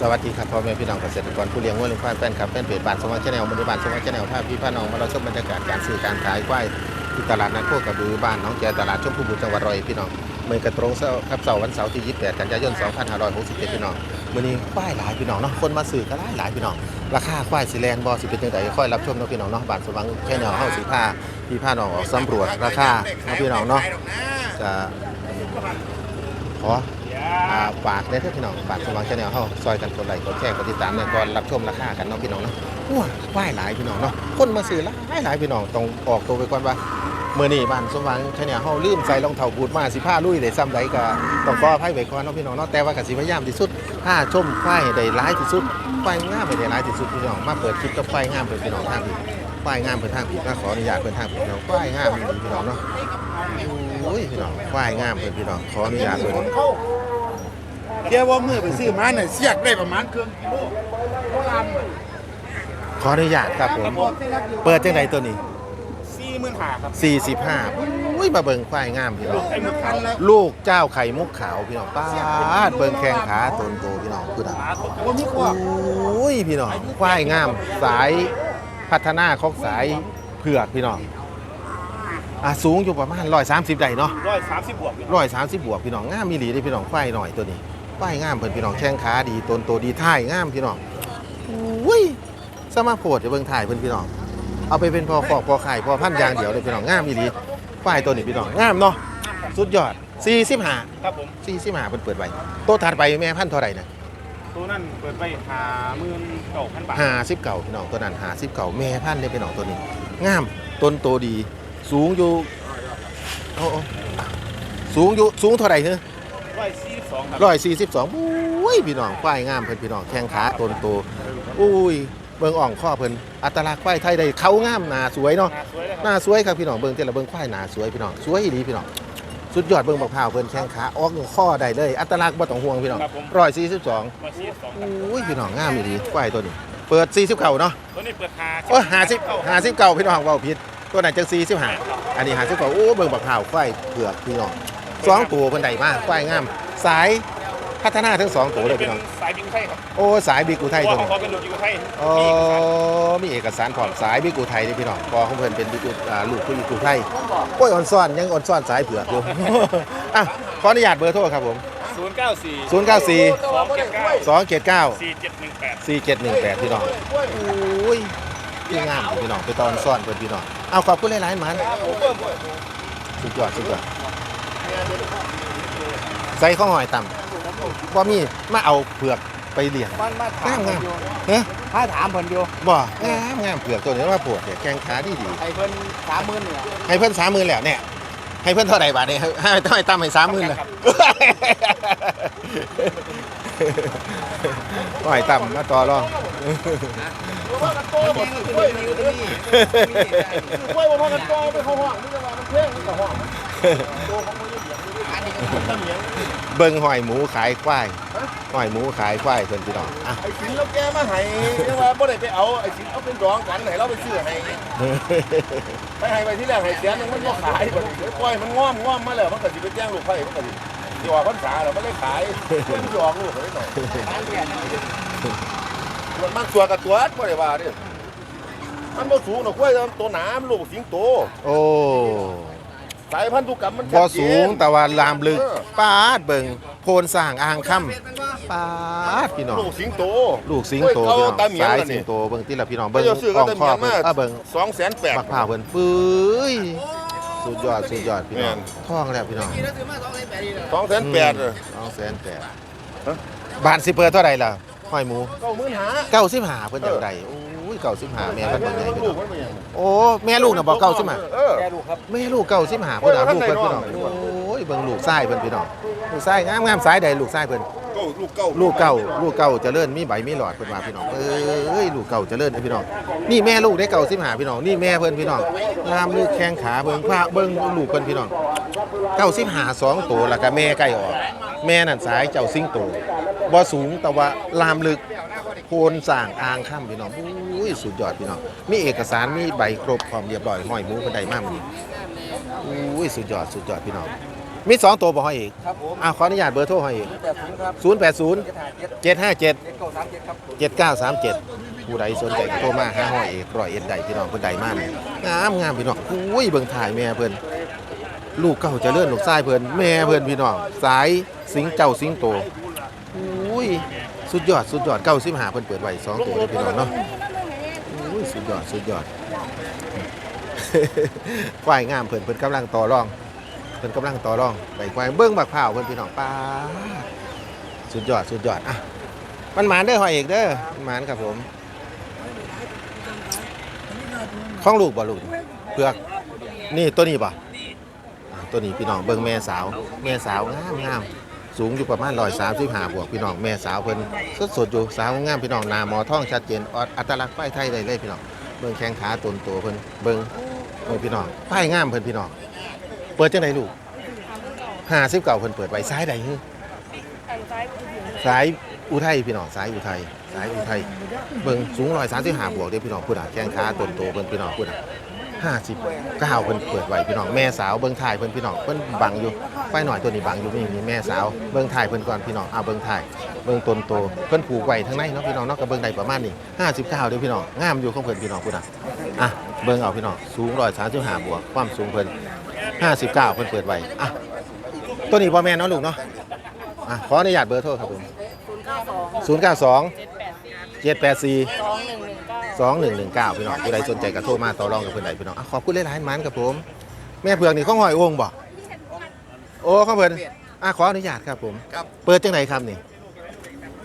สวัสดีครับพ่อแม่พี่น้องเกษตรกรผู้เลี้ยงวัวเลี้ยงควายแฟนคลับแฟนเพจบ้านสมัครชาแนลบริบาลสมัครชาแนลภาพพี่พาน้องมาเราชมบรรยากาศการซื้อการขายควายที่ตลาดนัดโคกระบือบ้านหน้องแกตลาดชมพูบุรีจังหวัดร้อยพี่น้องเมื่อกระตรงเสาร์ครับเสาร์วันเสาร์ที่ 28 กันยายน 2567 พี่น้องมื้อนี้ควายหลายพี่น้องเนาะคนมาซื้อก็หลายหลายพี่น้องราคาควายสิแลนบ่สิเป็นจังไดค่อยรับชมเนาะพี่น้องเนาะบ้านสมัครชาแนลเฮาสิพาพี่พาน้องออกสำรวจราคาเนาะพี่น้องเนาะจะขอ อ่าฝากเด้อพี่น้องฝากสว่างชาแนลเฮาซอยกันกดไลค์กดแชร์กดติดตามในก่อนรับชมราคากันเนาะพี่น้องเนาะว้าว่ายหลายพี่น้องเนาะคนมาซื้อหลายหลายพี่น้องต้องออกตัวไปก่อนว่ามื้อนี้บ้านสว่างชาแนลเฮาลืมใส่รองเท้าบูทมาสิพาลุยได้ซ้ำใดก็ต้องขออภัยไว้ก่อนเนาะพี่น้องเนาะแต่ว่าก็สิพยายามที่สุดพาชมควายให้ได้หลายที่สุดควายงามให้ได้หลายที่สุดพี่น้องมาเปิดคลิปกับควายงามเพิ่นพี่น้องทางพี่ควายงามเพิ่นทางพี่มาขออนุญาตเพิ่นทางพี่น้องควายงามพี่น้องเนาะโอ้ยพี่น้องควายงามเพิ่นพี่น้องขออนุญาตเพิ่น เดี๋ยวว่ามือไปซื้อมาเนี่ยเสียกได้ประมาณเครื่องกิโลโบราณขออนุญาตครับผม เปิดจังไดตัวนี้ สี่หมื่นห้าครับ45อุ้ยมาเบิ่งควายงามพี่น้อง ไอ้มือพันแล้วลูกเจ้าไข่มุกขาวพี่น้องป้าดเบิ่งแข้งขาตนโตพี่น้องคือดังว่ามีขวบอุ้ยพี่น้องควายงามสายพัฒนาของสายเผือกพี่น้องอะสูงอยู่ประมาณ130ได้เนาะร้อยสามสิบบวก130บวกพี่น้องงามมีหลีเด้พี่น้องควายหน่อยตัวนี้ ควายงามเพิ่นพี่น้องแข้งขาดีตนโตดีท่ายงามพี่น้องอุ้ยสมาโพดเดี๋ยวเบิ่งถ่ายเพิ่นพี่น้อง เอาไปเป็นพอขอกพอไข่พอพันยางเดียวเลยพี่น้องงามอีหลีป้ายตัวนี้พี่น้องงามเนาะสุดยอด45ครับผม45เพิ่นเปิดไว้โตะถัดไปแม่พันธุ์เท่าไหร่นะตัวนั้นเปิดไปหาหมื่นเก้าพันบาท50เก่าพี่น้องตัวนั้น50เก่าแม่พันธุ์เลยพี่น้องตัวนี้ งามต้นโตดี สูงอยู่โอ้โอ้สูงอยู่สูงเท่าไหร่เนอะ ร้อยสี่สิบสองครับร้อยสี่สิบสองอุ้ยพี่น้องควายงามเพิ่นพี่น้องแข้งขาต้นโตอุ้ยเบิ่งอ่องข้อเพิ่นอัตลักษณ์ควายไทยได้เขางามหนาสวยเนาะหาสวยเลยคหรับน้าสวยครับพี่น้องเบิ่งแต่ละเบิ่งควายหน้าสวยพี่น้องสวยอีหลีพี่น้องสุดยอดเบิ่งบักพร้าวเพิ่นแข้งขาออกข้อได้เลย อัตลักษณ์บ่ต้องห่วงพี่น้องครับผมร้อยสี่สิบสองร้อยสี่สิบสองครับอุ้ยพี่น้องงามอีหลีควายตัวนี้ เปิดสี่สิบเก้าเนาะ ตัวนี้เปิดหาโอ้ห้าสิบห้าสิบเก้าพี่น้องเว้าผิดตัวนั้นจังสี่สิบห้าอันนี้ห้าสิบเก้าโอ้เบิ่งบักพร้าวควายเผือกพี่น้อง สองตัวเพิ่นได้มากควายงาม สายพัฒนาทั้งสองตัวเลยเป็พี่นน้อง สายบิงไทยครับโอ้สายบิ๊กอุทัยพ่อตัวของนี้ เขาเป็นลูกบิงไทยอ๋อมีเอกสารพร้อมสายบิ๊กอุทัยนี่พี่น้องพอของเพิ่นเป็นบิ๊กอุอ่าลูกผู้บิ๊กอุทัยโอ้ยอ่อนซ่อนยังอ่อนซ่อนสายเผือกอยู่ อะขออนุญาตเบอร์โทรครับผม ศูนย์เก้าสี่094สองเจ็ดเก้า279 สี่เจ็ดหนึ่งแปด4718 พี่น้องโอ้ยพี่งามพี่น้องไปตอนซ่อนเพิ่นพี่น้อง เอาขอบคุณหลายๆมันสุดยอดสุดยอด ใส่ข้าวหอยต่ำบ่มีมาเอาเผือกไปเลี้ยงมันมาถามงามเพิ่นอยู่เฮ้ยถ้าถามเพิ่นอยู่บ่งามงามเผือกตัวนี้ว่าปวดเนี่ยแข้งขาดีดีไอ้เพิ่นสามหมื่นเนี่ยให้เพิ่นสามหมื่นแล้วเนี่ยให้เพิ่นเท่าไหร่บาทเนี่ยให้ต้องให้ตั้มให้สามหมื่นเลยก็ให้ตั้มมาต่อรองกล้วยบนห้องกันกองไปเข้าห้องนี่จะมามันเพ่งมันกับห้อง เบิ่งหอยหมูขายควายหอยหมูขายควายเพิ่นพี่น้องอะไอ้สินเราแกมาให้ยังว่าบ่ได้ไปเอาไอ้สินเอาเป็นดองกันให้เราไปซื้อให้ไปให้ไปที่แรกให้เสียนึงมันบ่ขายบัดนี้เดี๋ยวปล่อยมันง้อมง้อมมาแล้วมันก็สิไปแจ้งลูกไผ่มันก็สิสิออกพรรษาแล้วมันได้ขายมันสิออกลูกให้หน่อยส่วนมันตัวกับตัวบ่ได้ว่าเด้อมันบ่สูงดอกกล้วยตัวหนามนลูกสิงโตโอ้ สายพันธุกรรมมันบ่ชัดเจนสูงแต่ว่าลามลึกเออปาดเบิ่งโพนสร้างอ่างค่ำปาดพี่น้อง ลูกสิงโตลูกสิงโตพี่น้องเอาตาเหมียนสายล่ะนี่สิงโตเบิ่งที่ละพี่น้องเบิ่เบิ่งงซื้ออ่ก็องเต็มคอเมียนเพิ่นมาอะเบิ่งสองแสนแปด บักพร้าวเพิ่นปื้ยสุดยอดสุดยอดพี่น้องแม่น ท่องแล้วพี่น้องสองแสนแปดเลยสองแสนแปดฮะบานสิเปิดเท่าไหร่ล่ะหอยหมูเก้าหมื่นหา เก้าสิบห้าเพิ่นจังไดโอ้ ยเก้าสิบห้าแม่เพิ่นเบิ่งใหญ่พี่ลูน้อกงมันเป็นยังโอ้แม่ลูกน่ะบอกเก้าสิบห้าเออ แกลูกครับแม่ลูกเก้าสิบห้าเพิ่นเอาลูกเพิ่นพี่น้องโอ้ยโอ้ยเบิ่งลูกชายเพิ่นพี่น้องลูกชายงามงามสายใดลูกชายเพิ่น เก้าลูกเก้าลูกเก่าลูกเก่าเจริญมีใบมีหลอดเพิ่นว่าพี่น้องเอ้ยลูกเก่าเจริญเด้อพี่น้องนี่แม่ลูกได้เก่าสิบหาพี่น้องนี่แม่เพิ่นพี่น้องงามลูกแข้งขาเบิ่งพระเบิ่งลูกเพิ่นพี่น้องเก้าสิบหาสองตัวแล้วก็แม่ใกล้ออกแม่นั่นสายเจ้าสิงโตบ่สูงแต่ว่าลามลึกโพนสร้างอ่างค่ำพี่น้องอุ้ย สุดยอดพี่น้อง มีเอกสาร มีใบครบพร้อมเรียบร้อยห้อยหมูเพิ่นได้มามื้อนี้อุ้ยสุดยอดสุดยอดพี่น้อง มีสองตัวบ่ห้อยอีกครับผมอะขออนุญาตเบอร์โทรห้อยอีกแต่ถุงครับศูนย์แปดศูนย์เจ็ดห้าเจ็ดเจ็ดห้าเจ็ดเจ็ดเก้าสามเจ็ดครับเจ็ดเก้าสามเจ็ดผู้ใดสนใจก็โทรมาหาห้อยเอกร้อยเอ็ดใดพี่น้องเพิ่นใดมากงามงามพี่น้องอุ้ยเบิ่งถ่ายแม่เพิ่นลูกเก่าเจะเลื่อนลูกชายเพิ่นแม่เพิ่นพี่น้องสายสิงเจ้าสิงโตอุ้ยสุดยอดสุดยอดเก้าสิบห้าเพิ่นเปิดไว้สองตัวเลยพี่น้องเนาะอุ้ย สุดยอด สุดยอดควายงามเพิ่นเพิ่นกำลังต่อรอง เพิ่นกำลังต่อรอง ไปควายเบิ่งบักพร้าวเพิ่นพี่น้องป้าสุดยอด สุดยอด อะ มันหมานเด้อหอยเอกเด้อมันหมานครับผม ข้องลูกบ่ลูกเผือก นี่ตัวนี้บ่ตัวนี้พี่น้องเบิ่งแม่สาว แม่สาวงามงาม สูงอยู่ประมาณร้อยสามสิบห้าบวกพี่น้องแม่สาวเพิ่นสดสดอยู่สาวงามพี่น้องหนาหมอท่องชัดเจนออดอัตลักษณ์ป้ายไทยได้เลยพี่น้องเบิ่งแข้งขาตนโตเพิ่นเบิ่งเบิ่งพี่น้องป้ายงามเพิ่นพี่น้องเปิดจังไดลูกห้าสิบเก่าเพิ่นเปิดไว้ซ้ายใดฮึสายอุทัยพี่น้องสายอุทัยสายอุทัยเบิ่งสูงร้อยสามสิบห้าบวกเด้พี่น้องพูดอะแข้งขาต้นโตเพิ่นพี่น้องพูดอะ ห้าสิบก้เฮาเพิ่นเปิดไหวพี่น้องแม่สาวเบิ่งถ่ายเพิ่นพี่น้องเพิ่นบังอยู่ไฟหน่อยตัวนี้บังอยู่นี่างนี้แม่สาวเบิ่งถ่ายเพิ่นก่อนพี่น้องเอาเบิ่งถ่ายเบิ่งต้นโตเพิ่นผูกไว้ทั้งในเนาะพี่น้องเนาะกับเบิ่งได้ประมาณนี้ห้าสิบเก้าเดียวพี่น้องงามอยู่ของเพิ่นพี่น้องพุ่นน่ะอะเบิ่งเอาพี่น้องสูงร้อยสามสิบห้าบวกความสูงเพิ่นห้าสิบเก้าเพิ่นเปิดไหวอะตัวนี้พ่อแม่เนาะลูกเนาะอะขออนุญาตเบอร์โทรครับผมศูนย์เก้าสองเจ็ดแปดสี่สองหนึ่ง 2119พี่น้องผู้ใดสนใจก็โทรมาต่อรองกับเพิ่นใดพี่น้องอะขอบคุณหลายๆมันครับผม แม่เผือกนี่ข้องหอยโองบ่โอ้ข้องเพิ่นอะขออนุญาตครับผมครับ เปิดจังไหนครับนี่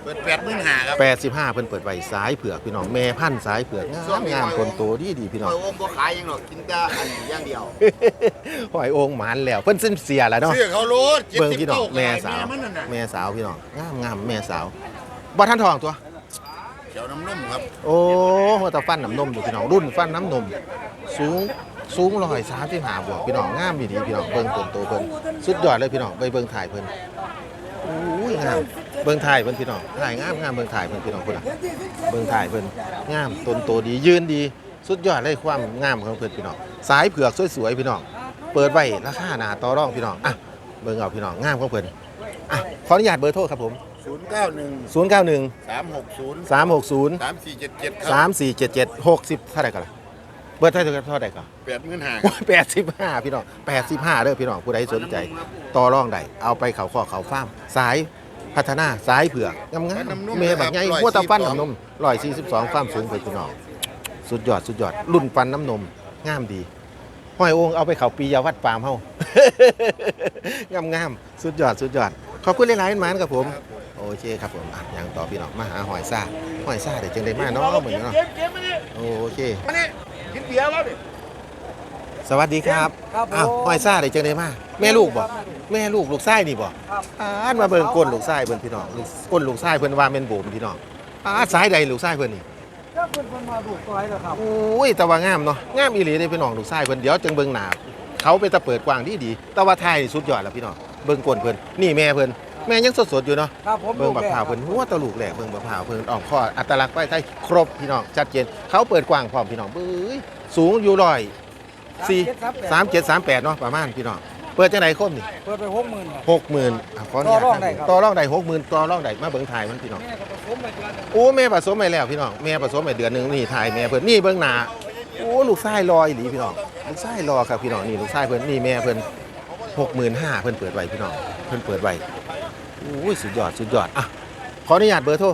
เปิดแปดหมื่นห้าครับ85เพิ่นเปิดไว้สายเผือกพี่น้องแม่พันธุ์สายเผือกงามงามคนโตดีดีพี่น้องเปิดวงบ่ขายยังหรอกกินแต่อันนี้อย่างเดียวหอยโองหมานแล้วเพิ่นสิ้นเสียแล้วเนาะเสื้อเขาโลดเบิ่งพี่น้องแม่สาวมันนั่นน่ะแม่สาวพี่น้องงามงามแม่สาวบ่ทันทองตัว เขียวน้ำนมครับโอ้หัวตาฟันน้ำนมอยู่พี่น้องรุ่นฟันน้ำนมสูงสูงร้อยสามสิบห้าบวกพี่น้องงามดีดีพี่น้องเบิ่งต้นโตเพิ่นสุดยอดเลยพี่น้องไปเบิ่งถ่ายเพิ่นอุ้ยงามเบิ่งถ่ายเพิ่นพี่น้องถ่ายงามงามเบิ่งถ่ายเพิ่นพี่น้องเพิ่นน่ะเบิ่งถ่ายเพิ่นงามตนโตดียืนดี สุดยอดเลยความงามของเพิ่นพี่น้องสายเผือกสวยๆพี่น้องเปิดไว้ราคาหนาต่อรองพี่น้องอะเบิ่งเอาพี่น้องงามของเพิ่นอะขออนุญาตเบอร์โทรครับผม 091 091 360 360 3477คสารับมสี่เจ็ดเจ็ดหกสิบเท่าไหร่กันล่ะเบิร์ดเท่าไหร่เท่าไหร่กันแปดหมื่นห้าแปดสิบห้าพี่น้องแปดสิบห้าเด้อพี่น้องผู้ใดสนใจต่อรองได้เอาไปเขาข้อเขาฟ้าร์มสายพัฒนาสายเผือกงามงามเมย์แบบไงหัวตาฟันน้ำนมร้อยสี่สิบสองฟ้าร์มสูงเพิ่นพี่น้อง สุดยอดสุดยอดรุ่นฟันน้ำนมงามดีห้อยโองเอาไปเขาปียาวัดปามเฮา งามงามสุดยอดสุดยอด ขอบคุณหลายๆหมานครับผม โอเคครับผมอะอย่างต่อพี่น้องมาหาหอยซ่าหอยซ่าเดี๋ยวจึงได้มาเนาะเหมือนเนาะเก็บเก็บมาดิโอเคมานี่กินเบียร์แล้วดิสวัสดีครับครับผมอ้าวห้อยซ่าได้จังไดมาแม่ลูกบ่แม่ลูกลูกชายนี่บ่ครับอ่านมาเบิ่งก้นลูกชายเพิ่นพี่น้องลูกก้นลูกชายเพิ่นว่าแม่นโบมพี่น้องอ่าสายใดลูกชายเพิ่นนี่ก็เพิ่นเพิ่นมาดูกตัวให้แล้วครับโอ้ยแต่ว่างามเนาะงามอีหลีเด้พี่น้องลูกชายเพิ่นเดี๋ยวจังเบิ่งหน้าเขาเป็นตะเปิดกว้างดีดีๆแต่ว่าไทยนี่สุดยอดแล้วพี่น้องเบิ่งก้นเพิ่นนี่แม่เพิ่น แม่ยังสดๆอยู่เนาะครับผมเบิ่งบักพร้าวเพิ่นหัวตะลูกแหลกเบิ่งบักพร้าวเพิ่นออกข้ออัตลักษณ์ไว้ไทยครบพี่น้องชัดเจนเขาเปิดกว้างพร้อมพี่น้องเบ้ยสูงอยู่ร้อยสี่สามเจ็ดสามแปดเนาะประมาณพี่น้องเปิดจังไดคมนี่เปิดไปหกหมื่นครับหกหมื่นขออนุญาตต่อรองได้ครับต่อรองได้หกหมื่นต่อรองได้มาเบิ่งถ่ายมันพี่น้องแม่ก็ผสมไปเดือนหนึงโอ้แม่ผสมไปแล้วพี่น้องแม่ผสมไปเดือนหนึงนี่ถ่ายแม่เพิ่นนี่เบิ่งหน้าโอ้ลูกชายรออีหลีพี่น้องลูกชายรอครับพี่น้องนี่ลูกชายเพิ่นนี่แม่เพิ่นหกหมื่นห้าเพิ่นเปิดไว้พี่น้องเพิ่นเปิดไว้โอ้ยสุดยอดสุดยอดอะขออนุญาตเบอร์โทร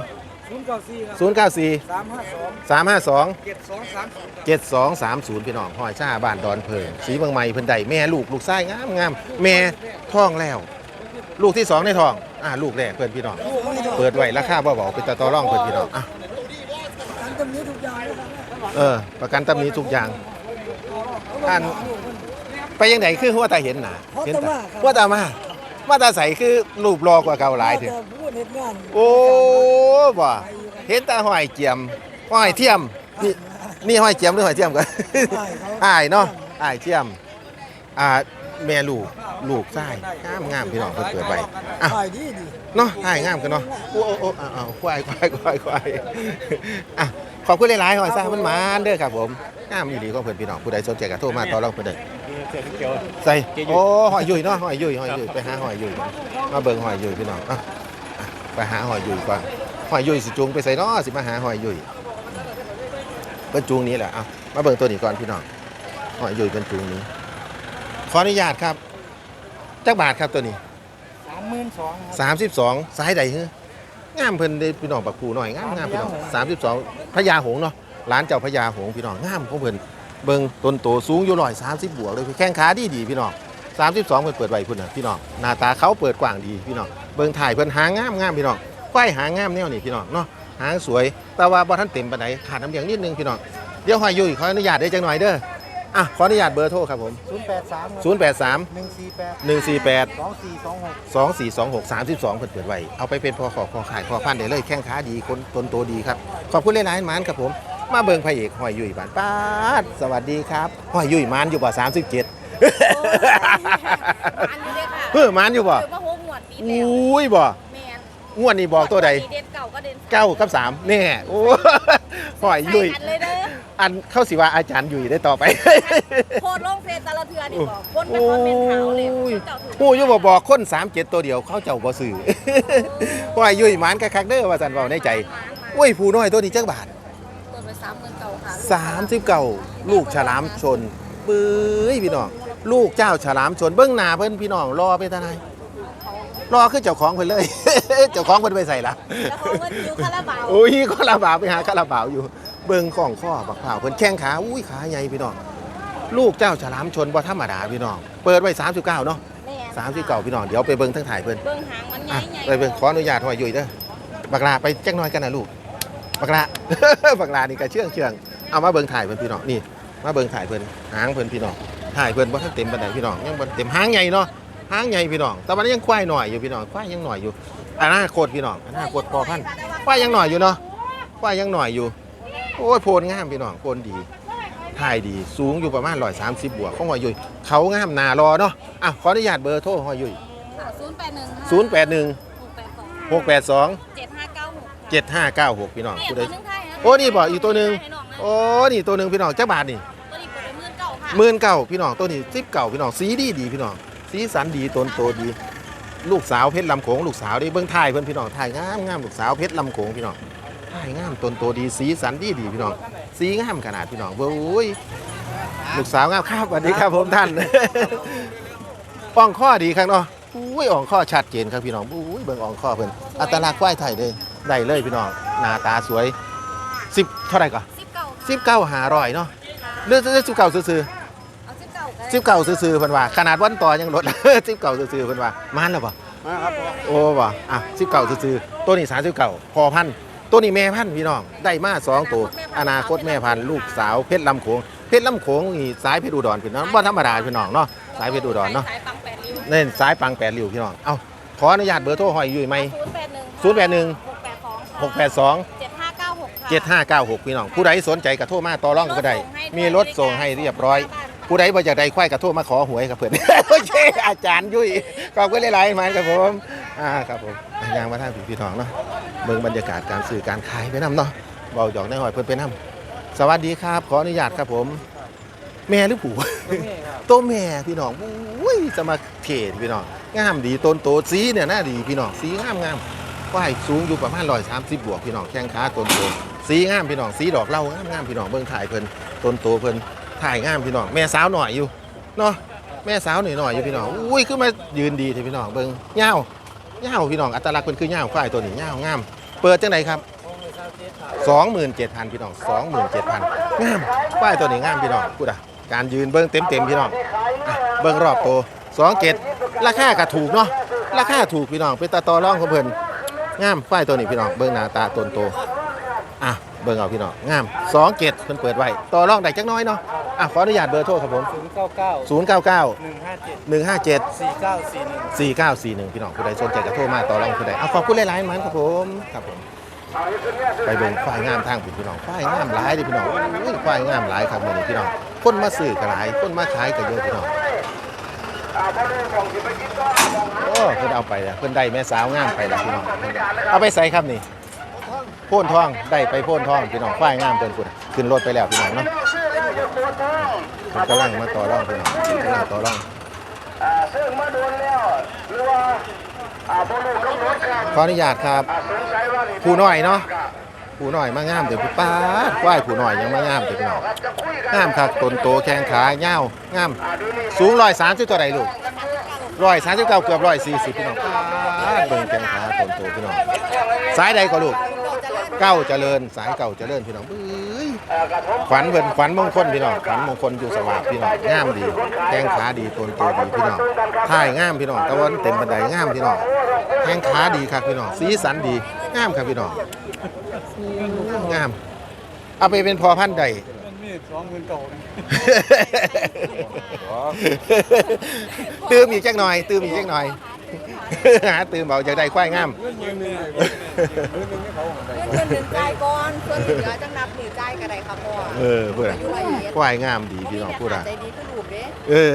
ศูนย์เก้าสี่ครับศูนย์เก้าสี่สามห้าสองสามห้าสองเจ็ดสองสามศูนย์เจ็ดสองสามศูนย์พี่น้องห้อยชาบ้านดอนเพิงสีเมืองใหม่เพิ่นใดแม่ลูกลูกชายงามงามแม่ท้องแล้ว ลูกที่สองในท้องอ่าลูกแรกเพิ่นพี่น้อง เปิดไว้ราคาเบาๆเป็นตาต่อรองเพิ่นพี่น้องอะเออ ประกันตำหนี้ทุกอย่างท่านไปยังไหนคือหัวตาเห็นหนาเห็นตาหัวตามา มาตาใสคือรูปรอกว่าเก่าหลายถึงพูดเหตุงานโอ้บ่เห็นตาห้อยเจียมห้อยเทียมนี่นี่ห้อยเจียมหรือห้อยเทียมกันอ้ายเนาะอ้ายเทียมอ่าแม่ลูกลูกชายงามงามพี่น้องเพิ่นเปิดไว้อะถ่ายดีดีเนาะถ่ายงามกันเนาะโอ้โอ้โอ้อ้าวอ้าวควายควายควายควายอะขอบคุณหลายๆหอยซ่ามันหมานเด้อครับผมงามอีหลีของเพื่อนพี่น้องผู้ใดสนใจก็โทรมาต่อรองเพิ่นเด้อ เสียงเกียว ใส่โอ้หอยยุ่ยเนาะหอยยุ่ยหอยยุ่ยไปหาหอยยุ่ยก่อนมาเบิ่งหอยยุ่ยพี่น้องอะไปหาหอยยุ่ยก่อนหอยยุ่ยสิจูงไปใส่เนาะสิมาหาหอยยุ่ยเพิ่นจูงนี้แหละเอามาเบิ่งตัวนี้ก่อนพี่น้องหอยยุ่ยเป็นจูงนี้ขออนุญาตครับจักบาทครับตัวนี้ สามหมื่นสองครับสามสิบสองสายใดเฮ้งามเพิ่นได้พี่น้องปักผูหน่อยงามงามพี่น้องสามสิบสองพญาหงส์เนาะร้านเจ้าพญาหงส์พี่น้องงามของเพิ่น เบิ่งต้นโตสูงอยู่ร้อยสามสิบบวกเลยแข้งขาดีดีพี่น้องสามสิบสองเพิ่นเปิดไว้พุ่นน่ะพี่น้องหน้าตาเขาเปิดกว้างดีพี่น้องเบิ่งถ่ายเพิ่นหางามงามพี่น้องควายหางามแนวนี้พี่น้องเนาะหางสวย แต่ว่าบ่ทันเต็มปานใดขาดน้ำเลี้ยงนิดนึงพี่น้องเดี๋ยวหอยยุ่ยขออนุญาตได้จังหน่อยเด้ออะขออนุญาตเบอร์โทรครับผมศูนย์แปดสาม083หนึ่งสี่แปด148สองสี่สองหกสองสี่สองหกสามสิบสองเปิดเปิดไว้เอาไปเป็นพอขอพอขายพอพันได้เลยแข้งขาดีคนตนโตดีครับขอบคุณหลายๆหมานครับผม มาเบิงพระเอกหอยยุ่ยบานป้าดสวัสดีครับหอยยุ่ยหมานอยู่บ่สามสิบเจ็ดอันนี้เลยค่ะเฮ้อหมานอยู่บ่คือว่าหกหมวดปีแล้วอุ้ยบ่แมนงวดนี้บอกตัวใดเด่นเก่าก็เด่นสมเก้ากับสามแน่โอ้หอยยุ่ยใส่กันเลยเด้ออันเข้าสิว่าอาจารย์ยุ่ยได้ต่อไปโคตรลงเฟซแต่ละเทือนี่บอกคนไปคอมเมนต์ขาวเลยโอ้ยเจ้าถูกผู้อยู่บ่บอกคนสามเจ็ดตัวเดียวเขาเจ้าบ่ซื้อหอยยุ่ยหมานคักๆเด้อว่าสันเว้าในใจโอ้ยผู้น้อยตัวนี้จักบาท 39 ลูกฉลามชนปื้ยพี่น้องลูกเจ้าฉลามชนเบื้องหน้าเพื่อนพี่น้องรอไปทนายรอคือเจ้าของคนเลย เจ้าของเพิ่นไปใส่ละแล้วโอ้ยคาราบาวไปหาคาราบาวอยู่ เบื้องข้องข้อบักเผาเพิ่นแข้งขาอุ้ยขาใหญ่พี่น้องลูกเจ้าฉลามชนบ่ธรรมดาพี่น้องเปิดไว้39เนาะ39พี่น้องเดี๋ยวไปเบิ่งทั้งถ่ายเพิ่นเบิ่งหางมันใหญ่ๆไปเบิ่งขออนุญาตหอยยุ่ยเด้อบักลาไปแจ้งหน่อยกันนะลูกบักลาบักลานี่ก็เชื่องเชื่อง เอามาเบิ่งถ่ายเพิ่นพี่น้องนี่ มาเบิ่งถ่ายเพิ่นหางเพิ่นพี่น้องถ่ายเพิ่นบ่ทันเต็มปานใดพี่น้องยังบ่เต็มหางใหญ่เนาะหางใหญ่พี่น้อง แต่ว่ายังควายหน่อยอยู่พี่น้องควายยังหน่อยอยู่อนาคตพี่น้องอนาคตพอพันธุ์ควายยังหน่อยอยู่เนาะควายยังหน่อยอยู่ โอ้ยโพนงามพี่น้องโพนดีถ่ายดีสูงอยู่ประมาณ130บวกของหอยยุยเขางามหนารอเนาะอะขออนุญาตเบอร์โทรหอยยุยศูนย์แปดหนึ่ง081หกแปดสอง682เจ็ดห้าเก้าหก7596 พี่น้องนี่ผู้ตัใดวหนึงไทยะโอ้นี่บอกอีกตัวหนึ่งให้น้องนะ โอ้นี่ตัวหนึงพี่น้องจักบาทนี่ตัวนี้เปิดไปหมื่นเก้าค่ะหมื่นเก่าพี่น้องตัวนี้ซิบเก่าพี่น้องสีดีดีพี่น้องสีสันดีต้นโตดี ลูกสาวเพชรลำโขงลูกสาวได้เบิ้งถ่ายเพื่อนพี่น้องถ่ายงามงามลูกสาวเพชรลำโขงพี่น้องถ่ายงามต้นโตดีสีสันดีดีพี่น้องสีงามขนาดพี่น้องเว้ยลูกสาวงามครับสวัสดีครับผมท่านอ่องข้อดีครับเนาะอุ้ยอ่องข้อชัดเจนครับพี่น้องอุ้ยเบิ่งอ่องข้อเพิ่นอัตลักษณ์ควายไทยเลยได้เลยพี่น้องหน้าตาสวยสิบเท่าไหร่ก่อน สิบเก้าหาร้อยเนาะเรื่องเรื่องอาสิบเก้าก็ได้สิบเก้าซื้อๆเพิ่นว่า ขนาดวันต่อยังลด สิบเก้าซื้อๆเพิ่นว่ามันแล้วบ่มาครับพ่อโอ้บ่อะสิบเก้าซื้อๆตัวนี้สามสิบเก้าพอพันตัวนี้แม่พันพี่น้องได้มาสองตัวอนาคตแม่พันลูกสาวเพชรลำโขงเพชรลำโขงนี่สายเพชรอุดรพี่น้องว่าธรรมดาพี่น้องเนาะสายเพชรอุดรเนาะนี่สายปังแปดริ้วพี่น้องเอ้าขออนุญาตเบอร์โทรหอยอยู่ไหมศูนย์แปดหนึ่งศูนย์แปดหนึ่งหกแปดสองหกแปดสอง 7596 พี่น้อง ผู้ใดสนใจกระโทรมาต่อร่องก็ได้ มีรถส่งให้เรียบร้อย ผู้ใดบ่อยากได้ควายกระโทรมาขอหวยครับเพื่อนโอเคอาจารย์ยุ้ยขอบคุณหลายๆมาครับผมอ่าครับผมยางมาท่านพี่น้องเนาะเมืองบรรยากาศการซื้อการขายไปน้ำเนาะเบาหยอกได้หอยเพื่อนไปน้ำสวัสดีครับ ขออนุญาตครับผม แม่หรือผัวตแม่พี่น้องอุ้ยจะมาเขตพี่น้องงามดีต้นโตสีเนี่ยน่าดีพี่น้องสีงามงามควายสูงอยู่ประมาณร้อยสามสิบบวกพี่น้องแข้งขาต้นโต สีงามพี่น้องสีดอกเหล่างามงามพี่น้องเบิ่งถ่ายเพิ่นต้นโตเพิ่นถ่ายงามพี่น้องแม่สาวหน่อยอยู่เนาะแม่สาวหน่อยหน่อยอยู่พี่น้องอุ้ยขึ้นมายืนดีเถอะพี่น้องเบิ่งเงาเงาพี่น้องอัตลักษณ์เพิ่นคือเงาควายตัวนี้เงางาม เปิดจังไหนครับ27,000พี่น้อง27,000งามป้ายตัวนี้งามพี่น้องพูดอะการยืนเบิ้งเต็มเต็มๆพี่น้องเบิ้งรอบตัว27ราคาก็ถูกเนาะราคาถูกพี่น้องเป็นตาตอรองของเพิ่นงามป้ายตัวนี้พี่น้องเบิ้งหน้าตาตนโต อะเบิ้งเอาพี่น้องงาม27เพิ่นเปิดไว้ต่อรองได้จักหน้อยเนาะอะขออนุญาตเบอร์โทรครับผม ศูนย์เก้าเก้า099หนึ่งห้าเจ็ด157สี่เก้าสี่หนึ่ง 4941 พี่น้องผู้ใดสนใจก็โทรมาต่อรองผู้ใดเอาขอบคุณหลายๆมันครับผมครับผมไปเบิ่งควายงามทางพี่น้องควายงามหลายเดิพี่น้องอุ้ยควายงามหลายครับมื้อนี้พี่น้องคนมาซื้อก็หลายคนมาขายก็เยอะพี่น้องโอ้เพิ่นเอาไปแล้วเพิ่นได้แม่สาวงามไปแล้วพี่น้องเอาไปใส่ครับนี่โพ่นทองได้ไปพ่นทองพี่น้องควายงามเพิ่นพุ่นขึ้นรถไปแล้วพี่น้องเนาะกำลังมาต่อร่องพี่น้องกำลังต่อรองอ่าซึ่งมาโดนแล้วหรือว่าบรูกำหนดครับขออนุญาตครับผู้น้อยเนาะผู้น้อยมางามเดี๋ยวผู้ป้าดควายผู้น้อยยังมางามเดี๋ยวพี่น้องครับจะคุยงามครับตนโตแข้งขาเงาวงามอ่าดูนี่สูงร้อยสามสิบตัวใดลูกร้อยสามสิบเก้าเกือบร้อยสี่สิบพี่น้องป้าเบิ่งแข้งขาตนโตพี่น้องสายใดก็ลูก เก้าเจริญสายเก้าเจริญพี่น้องเอ้ยเอ่อกระทบขวัญเพิ่นขวัญมงคลพี่น้องขวัญมงคลอยู่สว่างพี่น้องงามดีแข้งขาดีตนโตดีพี่น้องท่ายงามพี่น้องตะวันเต็มบันไดงามพี่น้องแข้งขาดีครับพี่น้องสีสันดีงามครับพี่น้องงาม เอาไปเป็นพอพันธุ์ใดตื่มอีกจักหน่อย ตื่มอีกจักหน่อย หาตื่มเอาจากใดควายงามเงินเดือนหนึ่งจ่ายก่อนส่วนที่เหลือจังนับหนึ่งจ่ายก็ได้ครับพ่อเออเพื่อนควายงามดีพี่น้องพูดอะใจดีคือลูกเด้เออ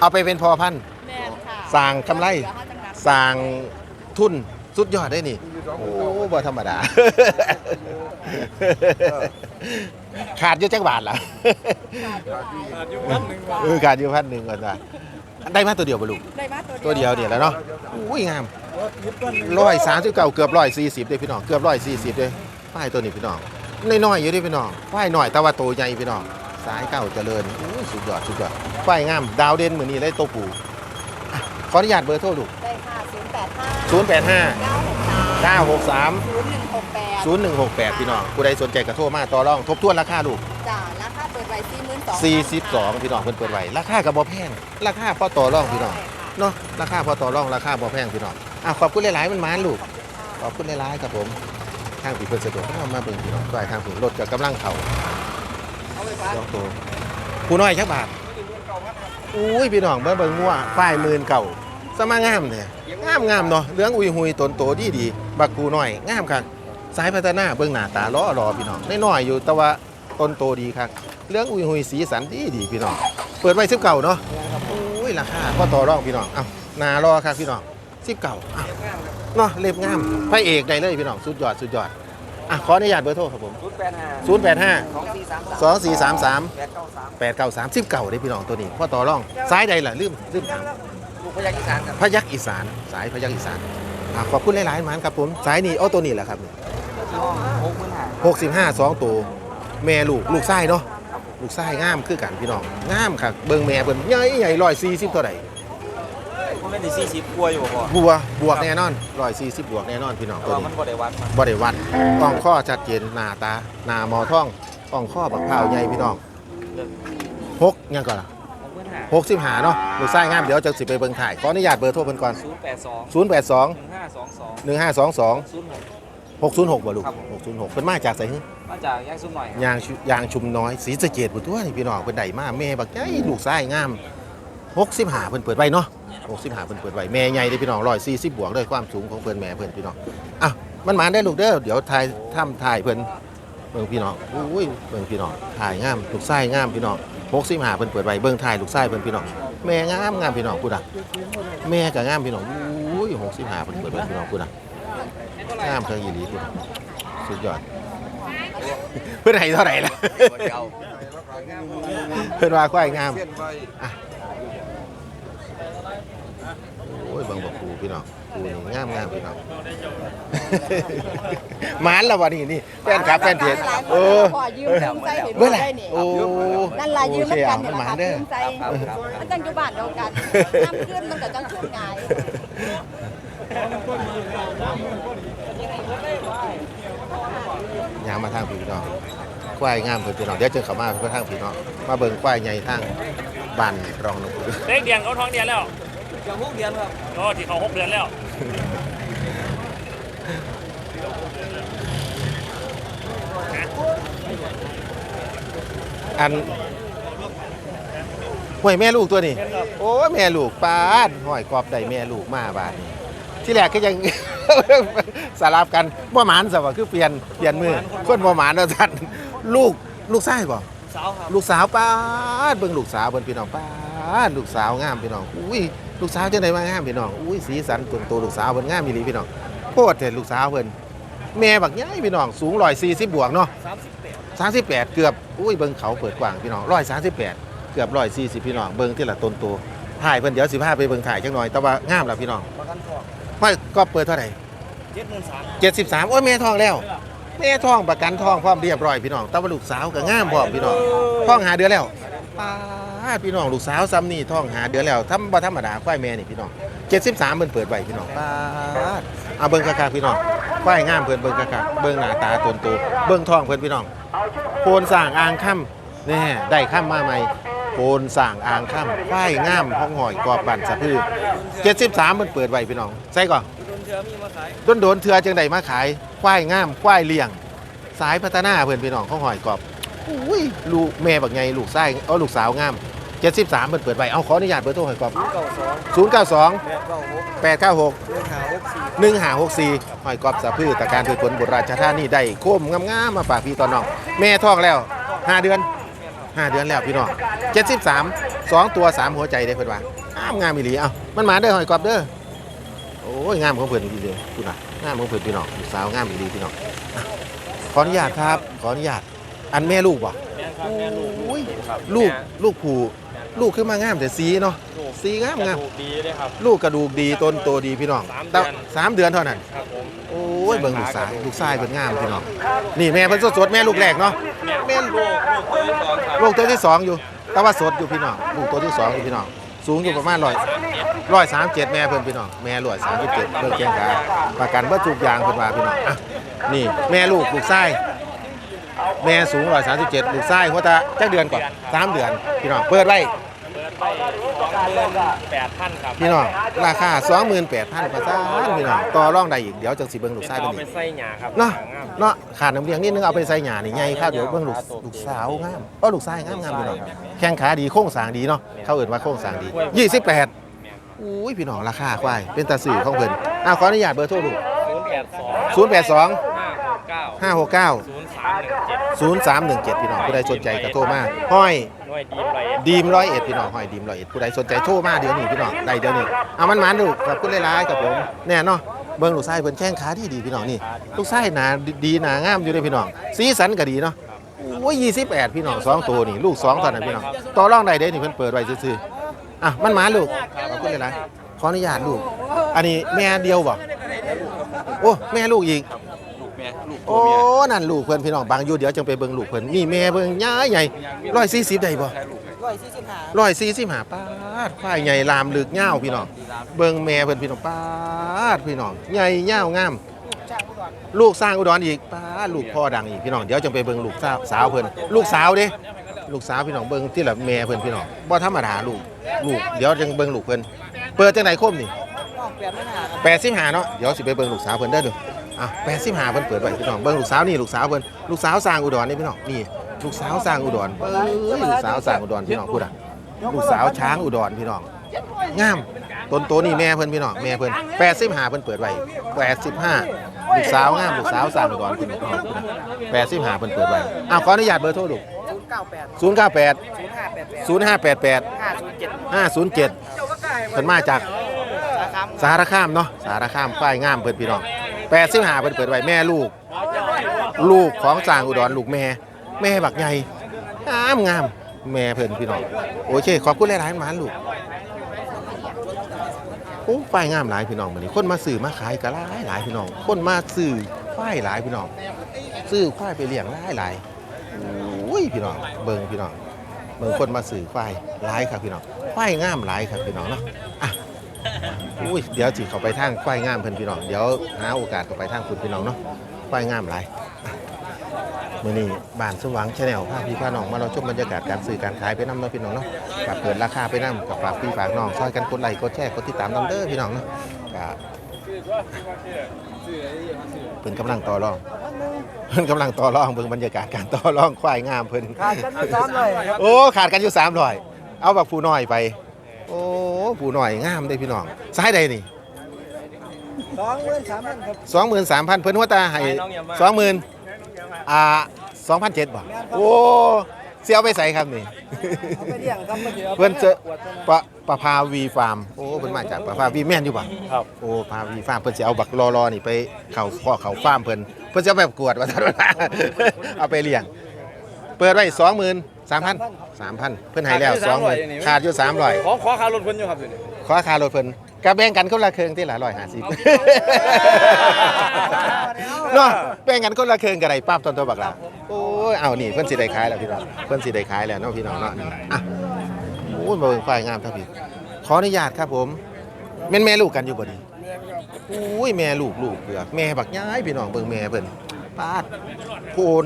เอาไปเป็นพอพันธุ์แม่นค่ะสร้างกำไรเหลือเขาจังนับสร้างทุนสุดยอดได้นี่ โอ้บ่ธรรมดา ขาดอยู่จักบาทล่ะเออขาดอยู่พันหนึ่งก่อนจ้ะ ได้มาตัวเดียวบ่ลูกได้มาตัวเดียวเนี่ยแหล้วเนาะอุ้ยงามร้อยสามสิบเก้าเกือบร้อยสี่สิบเลยพี่น้องเกือบร้อยสี่สิบเลยป้ายตัวนี้พี่น้องน้อยๆอยู่เดิพี่น้องป้ายหน่อยแต่ว่าโตใหญ่พี่น้องสายเก้าเจริญอุ้ยสุดยอดสุดยอดป้ายงามดาวเด่นมือนี้เลยโตวปูอะขออนุญาตเบอร์โทรลูกได้ค่ะศูนย์แปดห้าศูนย์แปดห้าเก้าหกสามเก้าหกสามศูนย์หนึ่งหกแปดศูนย์หนึ่งหกแปดพี่น้องผู้ใดสนใจกระโทรมาต่อรองทบทวนราคาลูก จ้า 42พี่น้องเพิ่นเปิดไว้ราคากับบ่แพงราคาพอต่อรองพี่น้องเนาะราคาพอต่อรองราคาบ่แพงพี่น้องอะขอบคุณหลายๆมันมาลูกขอบคุณหลายๆครับผมทางผีเพิ่นสะดวกเข้ามาเบิ่งพี่น้องด้วยทางผีรถก็กำลังเข้าสองตัวผู้น้อยจักบาทอุ้ยพี่น้องเบิ่งเบิ่งงัวฝ่ายมื่นเก่าสมางามเนี่ยงามงามเนาะเรื่องอุยหุยตนโตดีดีบักกูน้อยงามคักสายพัฒนาเบิ่งหน้าตาล้อรอพี่น้องน้อยๆอยู่แต่ว่า ต้นโตดีคักเหลืองอุยหุยสีสันดีดีพี่น้องเปิดไว้19เนาะอุ้ยราคาพอต่อรองพี่น้องเอ้าหน้ารอคักพี่น้อง19เอ้าเนาะเล็บงามพระเอกได้เลยพี่น้องสุดยอดสุดยอดอะขออนุญาตเบอร์โทรครับผมศูนย์แปดห้า085สองสี่สามสาม2433แปดเก้าสาม893 10เก่าได้พี่น้องตัวนี้พ่อต่อรองซ้ายใดล่ะลืมลืมถามลูกพยักอีสานครับพยักอีสานสายพยักอีสานอะขอบคุณหลายๆหมานครับผมสายนี้เอาตัวนี้แหละครับหกหมื่นห้า65 2ตัว แม่ลูกลูกไส้เนาะลูกไส้งามคือกันพี่น้องงามครับเบิ่งแม่เพิ่นใหญ่ใหญ่140เท่าใดผมเป็นสี่สิบกลัวอยู่บ่บัวบวกแน่นอน140บวกแน่นอนพี่น้องตัตัววมันี้นบ่ได้วัดมันบ่ได้วัดอ่องข้อชัดเจนหน้าตาหน้าหมอท่องอ่องข้อบักพร้าวใหญ่พี่น้องหกยังก่อนล่ะหกหมื่นห้าหกสิบหาเนาะลูกไส้งามเดี๋ยวจะสิไปเบิ่งถ่ายขออนุญาตเบอร์โทรเพิ่นก่อนศูนย์แปดสอง0 8 2หนึ่งห้าสองสอง1 5 2 2ศูนย์หก 6 0 6บ่ลูกครับ 6 0 6เพิ่นมาจากไสฮึมาจากย่างซุ่มหน่อยครับยางชุยางชุมน้อยศรีสะเกษบ่ตัวนี่พี่น้องเพิ่นได้มาแม่บักใหญ่ลูกไส้งาม65เพิ่นเปิดไว้เนาะ65เพิ่นเปิดไว้แม่ใหญ่เด้อพี่น้อง140บวกเด้อความสูงของเพิ่นแม่เพิ่นพี่น้องอะมันมาได้ลูกเด้อเดี๋ยวถ่ายทำถ่ายเพิ่นเบิ่งพี่น้องอุ้ยเบิ่งพี่น้องถ่ายงามลูกไส้งามพี่น้องหกสิบห้าเพิ่นเปิดไว้เบิ่งถ่ายลูกไส้เพิ่นพี่น้องแม่งามงามพี่น้องพูดอะแม่ก็งามพี่น้องอุ้ยหกสิบห้าเพิ่นเปิดไว้พี่น้องพูดอะ งามเพิ่งอีหลีพี่น้องสุดยอด เพิ่นให้เท่าไหร่ล่ะ เพิ่นว่าควายงามอะโอ้ยเบิ่งบ่ครูพี่น้องครูนี่งามงามพี่น้องหมานแล้ววันนี้นี่แฟนคลับแฟนเพจเออพ่อยืมยืมใจเห็นเมื่อไหร่ได้นี่โอ้นั่นล่ะยืมมันกันโอเคนี่เอามันหล่ะมานเด้อยืมใจมันจังอยู่บ้านเดียวกันน้ำขึ้นมันก็จังชุ่มง่า ยยางมาทางพี่น้องควายงามเพิ่นพี่น้องเดี๋ยวเจอเขามาเพื่อทางพี่น้องมาเบิ่งควายใหญ่ทางบ้านรองนกปูเด็กเดียนเขาท้องเดียนแล้วยังหกเดือนครับก็ที่เขาหกเดือนแล้วอันห่วยแม่ลูกตัวนี้ โอ้ยแม่ลูกปาดห้อยกอบได้แม่ลูกมาบาดนี้ ที่แรกก็ยังสลับกันบ่หมานซะว่าคือเปลี่ยนเปลี่ยนมือคนบ่หมานว่าซั่นลูกลูกชายบ่สาวครับลูกสาวป้าดเบิ่งลูกสาวเบิ่งพี่น้องป้าดลูกสาวงามพี่น้องอุ้ยลูกสาวจังได๋มางามพี่น้องอุ้ยสีสันตัวโตลูกสาวเพิ่นงามอีหลีพี่น้องโคตรเถิดลูกสาวเพิ่นแม่บักใหญ่พี่น้องสูงร้อยสี่สิบบวกเนาะสามสิบแปดสามสิบแปดเกือบอุ้ยเบิ้งเขาเปิดกว้างพี่น้องร้อยสามสิบแปดเกือบร้อยสี่สิบพี่น้องเบิ้งที่ละต้นตัวถ่ายเพิ่นเดี๋ยวสิพาไปเบิ้งถ่ายจังหน่อยแต่ว่างามแล้วพี่น้องประกันทอง ห้อยก็เปิดเท่าไหร่เจ็ดหมื่นสามเจ็ดสิบสามโอ้ยแม่ทองแล้วแม่ทองประกันทองพร้อมเรียบร้อยพี่น้องแต่ว่าลูกสาวก็งามพร้อมพี่น้องท้องหาเดือนแล้วป้าดพี่น้องลูกสาวซ้ำนี่ท้องหาเดือนแล้วทำบ่ธรรมดาควายแม่นี่พี่น้องเจ็ดสิบสามเพิ่นเปิดไว้พี่น้องป้าดเอาเบิ่งคักๆพี่น้องควายงามเพิ่นเบิ่งคักๆเบิ่งหน้าตาตนโตเบิ่งท้องเพิ่นพี่น้องโพนสร้างอ่างค่ำแน่ได้ค่ำมาใหม่ โพนสร้างอ่างค่ำควายงามห้องหอยกอบบันสะพือเจ็ดสิบสามเพิ่นเปิดไว้พี่น้องใส่ก่อนโดนเชื้อมีมาขายโดนโดนเทือจังใดมาขายควายงามควายเลี้ยง สายพัฒนาเพื่อนพี่น้องข้องหอยกรอบอุ้ยลูกแม่บักไงลูกไส้เอาลูกสาวงาม73เพิ่นเปิดไปเอาขออนุญาตเบอร์โทรหอยกรอบเก้าสอง092แปดเก้าหก896หนึ่งหาหกสี่1564หอยกรอบสะพือตะการพือผลบุตรราชธานีได้โคมงามๆมาฝากพี่ตอนน้อง แม่ท้องแล้ว 5 เดือน 5 เดือนแล้วพี่น้อง73 2 ตัว 3 หัวใจได้เพิ่นว่างามงามอีหลีเอ้ามันมาเด้อหอยกรอบเด้อโอ้ยงามของเพิ่นอีหลีเด้อคุณน่ะงามของเพิ่นพี่น้องลูกสาวงามอีหลีพี่น้องอะขออนุญาตครับขออนุญาตอันแม่ลูกบ่แม่ครับแม่ลูกโอ้ยครับลูกลูกผูลูกขึ้นมางามแต่สีเนาะลูก สีงามงามกระดูกดีเลยครับ ลูกกระดูกดีต้นโตดีพี่น้องสามแต่เดือนสามเดือนเท่านั้น ครับผม โอ้ยเบิ่งลูกสายลูกชายเพิ่นงามพี่น้องนี่แม่เพิ่นสดๆแม่ลูกแรกเนาะแม่ลูกลูกตัวที่สองครับลูกตัวที่สองอยู่ แต่ว่าสดอยู่พี่น้องลูกตัวที่สองอยู่พี่น้องสูงอยู่ประมาณร้อยร้อยสามเจ็ดแม่เพิ่นพี่น้องแม่ร้อยสามสิบเจ็ดเพิ่นแข้งขาประกันเบิดทุกอย่างเพิ่นว่าพี่น้องอะนี่แม่ลูกลูกชายแม่สูงร้อยสามสิบเจ็ดลูกชายหัวตาจักเดือนก่อนสามเดือนพี่น้องเปิดไว้เปิด ไปสองหมื่นแปดพันครับพี่น้องราคา28,000ภาษาพี่น้องต่อรองได้อีกเดี๋ยวจังสิเบิ่งลูกชายเอาเบิ่งไปอีกใส่หยาครับเนาะงามเนาะขาดน้ำเลี้ยงนิดนึงเอาไปใส่หญ้านี่ใหญ่ครับเดี๋ยวเบิ่งลูกลูกสาวงามเอ้อลูกชายงามงามพี่น้องแข้งขาดีโค้งสร้างดีเนาะเขาเอิ้นว่าโค้งสร้างดี 28อุ้ยพี่น้องราคาควายเป็นตาสื่อของเพิ่นอะขออนุญาตเบอร์โทรลูกศูนย์แปดสอง082 ห้าหกเก้า569 ศูนย์สามหนึ่งเจ็ด0317พี่น้องผู้ใดสนใจก็โทรมาห้อยหน่วยดีไรดีมร้อยเอ็ดพี่น้องห้อยดีมร้อยเอ็ดผู้ใดสนใจโทรมาเดี๋ยวนี้พี่น้องได้เดี๋ยวนี้เอามันหมานลูกขอบคุณหลายๆกับผมแน่เนาะเบิ่งลูกชายเพิ่นแข้งขาดีดีพี่น้องนี่ลูกชายหนาดีหนางามอยู่เลยพี่น้อง สีสันก็ดีเนาะโอ้ย28พี่น้องสองตัวนี่ลูกสองเท่านั้นพี่น้องต่อรองได้เด้นี่เพิ่นเปิดไว้ซื่อๆอะมันหมานลูกขอบคุณหลายๆขออนุญาตลูก อันนี้แม่เดียวบ่โอ้แม่ลูกอีก ลูกแม่ลูกโอ้นั่นลูกเพิ่นพี่น้องบางอยู่เดี๋ยวจังไปเบิ่งลูกเพิ่นนี่แม่เบิ่งใหญ่ใหญ่ร้อยสี่สิบได้บ่ร้อยสี่สิบห้าร้อยสี่สิบห้าป้าดควายใหญ่ลามลึกเง่าวพี่น้องเบิ่งแม่เพิ่นพี่น้องป้าดพี่น้องใหญ่เง่าวงามลูกสร้างอุดรอีกป้าดลูกพ่อดังอีกพี่น้องเดี๋ยวจังไปเบิ่งลูกสาวสาวเพิ่นลูกสาวเด้ลูกสาวพี่น้องเบิ่งที่ละแม่เพิ่นพี่น้องบ่ธรรมดาลูกลูกเดี๋ยวจังเบิ่งลูกเพิ่นเปิดจังไหนคมนี่แปดไม่หาครับแปดสิบห้าเนาะเดี๋ยวสิไปเบิ่งลูกสาวเพิ่นเด้อดู อะแปดสิบห้าเพิ่นเปิดไว้พี่น้องเบิ่งลูกสาวนี่ลูกสาวเพิ่นลูกสาวสร้างอุดรนี่พี่น้องนี่ลูกสาวสร้างอุดรเอ้ยลูกสาวสร้างอุดรพี่น้องพูดอะลูกสาวช้างอุดรพี่น้องงามต้นโตนี่แม่เพิ่นพี่น้องแม่เพิ่นแปดสิบห้าเพิ่นเปิดไว้แปดสิบห้าลูกสาวงามลูกสาวสร้างอุดรพี่น้องแปดสิบห้าเพิ่นเปิดไว้อ้าวขออนุญาตเบอร์โทรลูกศูนย์เก้าแปดศูนย์เก้าแปดศูนย์ห้าแปดแปดศูนย์ห้าแปดแปดห้าศูนย์เจ็ดห้าศูนย์เจ็ดเพิ่นมาจากนะครับสารคามเนาะสารคามป้ายงามเปิดพี่น้อง แปดสิบห้าเปิดเปิดไว้แม่ลูก ลูกของจางอุดรลูกแม่ แม่บักใหญ่งามงามแม่เพิ่นพี่น้องโอเค ขอบคุณหลายๆหมานลูกโอ้ป้ายงามหลายพี่น้องมื้อนี้คนมาซื้อมาขายก็หลายหลายพี่น้อง คนมาซื้อควายหลายพี่น้อง ซื้อควายไปเลี้ยงหลายหลายโอ้ยพี่น้องเบิ่งพี่น้องเบิ่งคนมาซื้อควายหลายครับพี่น้องควายงามหลายครับพี่น้องเนาะอะ อุ้ยเดี๋ยวจิเขาไปทางควายงามเพิ่นพี่น้องเดี๋ยวหาโอกาสก็ไปทางคุณพี่น้องเนาะควายงามหลายอะมื้อนี้บ้านสว่างชาแนลพาพี่พาน้องมาเราชมบรรยากาศการซื้อการขายไปนำเนาะพี่น้องเนาะกับเปิดราคาไปนำกับฝากพี่ฝากน้องซอยกันกดไลค์กดแชร์กดติดตามนำเด้อพี่น้องเนาะก็เป็นกำลังต่อรองเพิ่นกำลังต่อรองเบิ่งบรรยากาศการต่อรองควายงามเพิ่นขาดกันอยู่สามร้อยครับโอ้ขาดกันอยู่300เอาแบบผู้น้อยไป โอ้ผู้น้อยงามเด้อพี่น้องสายใดนี่สองหมื่นสามพันครับ สองหมื่นสามพันเพิ่นว่าตาให้สองหมื่นอ่าสองพันเจ็ดบ่โอ้เสียวไปใส่ครับนี่ เอาไปเลี้ยงครับมาเดี๋ยวเพิ่นเจอปวดเท่านั้นปะปะพาวีฟาร์มโอ้เพิ่นมาจากปะพาวีแม่นอยู่ป่ะครับ โอ้พาวีฟาร์มเพิ่นสิเอาบักรอรอนี่ไปเข้าข้อเขาฟาร์มเพิ่นเพิ่นจะเอาแบบกวดว่าซั่นว่าเอาไปเลี้ยง เปิดไว้ 20,000 3,000 3,000เพิ่นให้แล้ว20,000ขาดอยู่300ขอขอค่ารถเพิ่นอยู่ครับเดี๋ยวนี้ขอค่ารถเพิ่นก็แบ่งกันคนละครึ่งที่ละ150เนาะแบ่งกันคนละครึ่งก็ได้ปั๊บตอนตัวบักละโอ้ยเอานี่เพิ่นสิได้ขายแล้วพี่น้องเพิ่นสิได้ขายแล้วเนาะพี่น้องเนาะนี่อะโอ้ยมาเบิ่งควายงามเท่าพี่ขออนุญาตครับผมแม่นแม่ลูกกันอยู่บ่นี่อุ้ยแม่ลูกลูกเผือกแม่บักย้ายพี่น้องเบิ่งแม่เพิ่นปาดโพน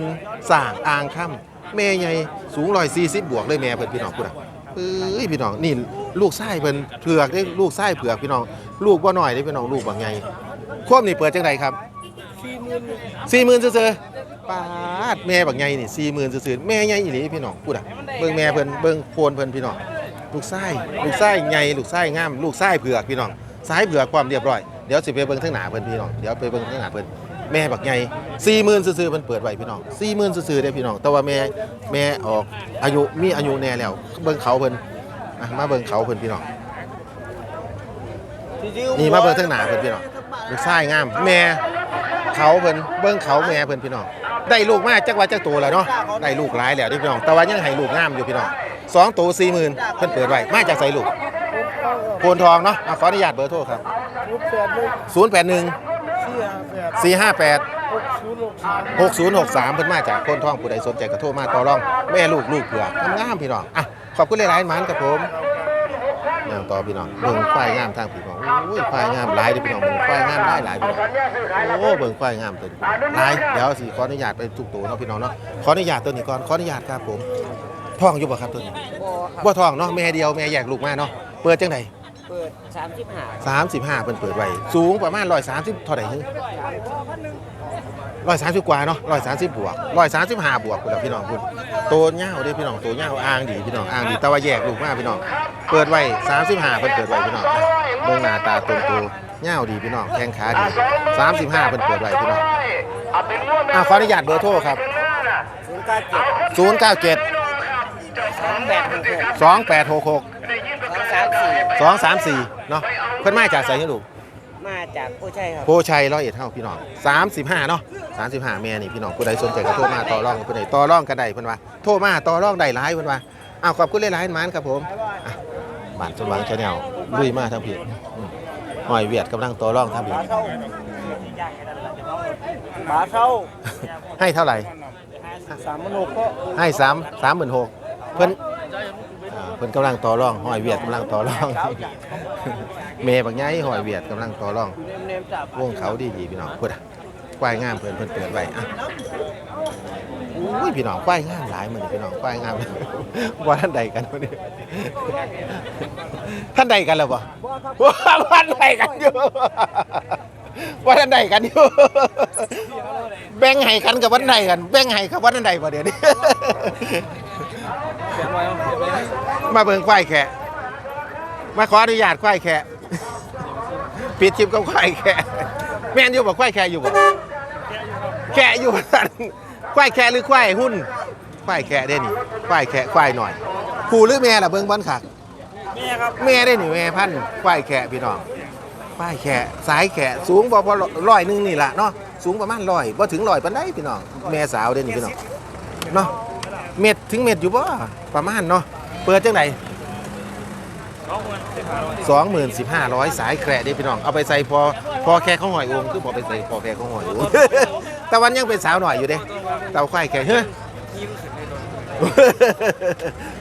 สร้างอ่างค่ำ แม่ใหญ่สูง140บวกเลยแม่เพิ่นพี่น้องพูดอะเอ้ยพี่น้องนี่ลูกไส้เพิ่นเผือกเด้ลูกไส้เผือกพี่น้อง ลูกบ่น้อยเด้พี่น้องลูกบักใหญ่ควบนี่เปิดจังไดครับสี่หมื่นซื่อๆปาดแม่บักใหญ่นี่สี่หมื่นซื่อๆแม่ใหญ่อีหลีพี่น้องพูดอะเบิ่งแม่เพิ่นเบิ่งโพนเพิ่นพี่น้องลูกไส้ลูกไส้ใหญ่ลูกไส้งาม ลูกไส้เผือกพี่น้องสายเผือกความเรียบร้อยเดี๋ยวสิไปเบิ่งทางหน้าเพิ่นพี่น้องเดี๋ยวไปเบิ่งทางหน้าเพิ่น แม่บักใหญ่สี่หมื่นซื่อๆมันเปิดไว้พี่น้องสี่หมื่นซื่อๆเด้อพี่น้อง แต่ว่าแม่แม่ออกอายุมีอายุแน่แล้ว เบิ่งเขาเพิ่นมาเบิ่งเขาเพิ่นพี่น้อง นี่มาเบิ่งทั้งหนาเพิ่นพี่น้องลูกชายงาม แม่เขาเพิ่นเบิ่งเขาแม่เพิ่นพี่น้อง ได้ลูกมาจักว่าจักตัวแล้วเนาะ ได้ลูกหลายแล้วพี่น้อง แต่ว่ายังให้ลูกงามอยู่พี่น้องสองตัวสี่หมื่นเพิ่นเปิดไว้มาจากไสลูกโกนทองเนาะขออนุญาตเบอร์โทรครับศูนย์แปดหนึ่ง 458หกศูนย์หกสาม6063 เพิ่นมาจากโพนทองผู้ใดสนใจก็โทรมาต่อรองแม่ลูกลูกเผือกงามๆพี่น้องอะขอบคุณหลายๆมานครับผมอย่างต่อพี่น้องเบิ่งควายงามทางพี่น้องโอ้ยควายงามหลายเด้อพี่น้องเบิ่งควายงามหลายหลายพี่น้องโอ้เบิ่งควายงามตัวนี้นายเดี๋ยวสิขออนุญาตไปทุกตัวเนาะพี่น้องเนาะขออนุญาตตัวนี้ก่อนขออนุญาตครับผมท้องอยู่บ่ครับตัวนี้บ่ท้องเนาะแม่เดียวแม่แยกลูกมาเนาะเปิดจังได เปิดสามสิบห้า35เพิ่นเปิดไว้สูงประมาณ130เท่าใดฮึ130 กว่าเนาะ130บวก135บวกพุ่นล่ะพี่น้องพุ่นโตยาวเด้พี่น้องโตยาวอ่างดีพี่น้องอ่างดีแต่ว่าแยกลูกมาพี่น้องเปิดไว้35เพิ่นเปิดไว้พี่น้องอะเบิ่งหน้าตาตรงโตยาวดีพี่น้องแข้งขาดี35เพิ่นเปิดไว้พี่น้องอะขออนุญาตเบอร์โทรครับ ศูนย์เก้าเจ็ด097สองแปดหกหก 2866 สองสามสี่234เนาะเพิ่นมาจากไสนี่ลูกมาจากผู้ใช่ครับ โพชัยร้อยเอ็ดเฮาพี่น้อง35เนาะ35แม่นี่พี่น้องผู้ใดสนใจก็โทรมาต่อรองผู้ใดต่อรองกันได้เพิ่นว่าโทรมาต่อรองได้หลายเพิ่นว่าอ้าวขอบคุณหลายๆหมานครับผมอะบ้านสมหวังชาแนลลุยมาทางพี่อืมหอยเวียดกำลังต่อรองทางพี่ หมาเช่าให้เท่าไหร่ สามพันหกก็ให้สามสามหมื่นหกเพิ่นอ่า เพิ่นกำลังต่อรองหอยเวียดกำลังต่อรอง เมย์บางไงหอยเวียดกำลังต่อรองเนมจับวงเขาดีดีๆพี่น้องพูดอะควายงามเพิ่นเพิ่นเปิดไว้อะอุ้ยพี่น้องควายงามหลายเหมือนพี่น้องควายงามว่าท่านใดกันวะเนี่ยท่านใดกันแล้วบ่ว่าท่านใดกันอยู่ว่าท่านใดกันอยู่แบ่งให้กันกับวันใดกัน แบ่งให้กับวันใดบ่เดี๋ยวนี้ มาเบิ่งควายแขะมาขออนุญาตควายแขะปิดคลิปกับควายแขะแม่นอยู่บ่ควายแขะอยู่บ่แขะอยู่สั่นควายแขะหรือควายหุ้นควายแขะเด้นี่ควายแขะควายหน่อยผู้หรือแม่ล่ะเบิ่งบอลคักแม่ครับแม่ได้นี่แม่พันธุ์ควายแขะพี่น้องควายแขะสายแขะสูงบ่พอร้อยหนึงนี่ล่ะเนาะสูงประมาณร้อยบ่ถึงร้อยปานใดพี่น้องแม่สาวเด้นี่พี่น้องเนาะเม็ดถึงเม็ดอยู่บ่ประมาณเนาะ เปิดจังไดสองหมื่นสิบห้าร้อยสายแขะเด้พี่น้อง เอาไปใส่พอพอแค่ข้าวหอยอมคือพอไปใส่พอแค่ข้าวหอยอมแต่วันยังเป็นสาวหน่อยอยู่เด้เต่าควายแขะเฮ้ย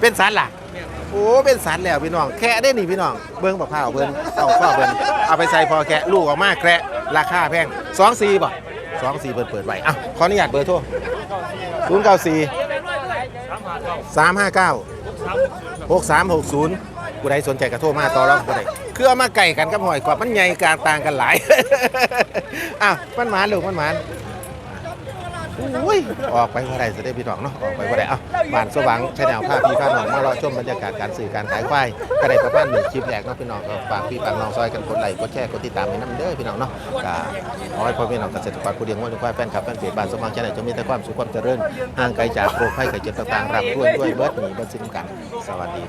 เป็นสันล่ะโอ้เป็นสันแล้วพี่น้องแค่ได้นี่พี่น้องเบิ้งบักพร้าวเบิ้งเอาข้าวเบิ้งเอาไปใส่พอแค่ลูกออกมาแคระราคาแพงสองสี่บ่สองสี่เปิดเปิดไว้อะขออนุญาตเบอร์โทรศูนย์เก้าสี่สามห้าเก้า หกสามหกศูนย์ผู้ใดสนใจกระโทรมาต่อรองผู้ใดคือเอามาไก่กันกับหอยกว่ามันใหญ่กางต่างกันหลายอะมันหมานลูกมันหมาน อุ้ยออกไปว่าไรจะได้พี่น้องเนาะออกไปว่าไรเอ้าบ้านสว่างชแนลภาพพี่พาน้องมารอชมบรรยากาศการสื่อการขายควายก็ได้ประมาณหนึ่งคลิปแรกเนาะพี่น้องก็ฝากพี่ฝากน้องซอยกันกดไลค์กดแชร์กดติดตามให้น้ำเด้อพี่น้องเนาะก็ขอให้พ่อพี่น้องเกษตรกรผู้เลี้ยงวัวเลี้ยงควายแฟนคลับแฟนเพจบ้านสว่างชแนลจะมีแต่ความสุขความเจริญห่างไกลจากโรคภัยไข้เจ็บต่างๆรับด้วยด้วยเบิดหนีเบิดสิ้นกัน สวัสดี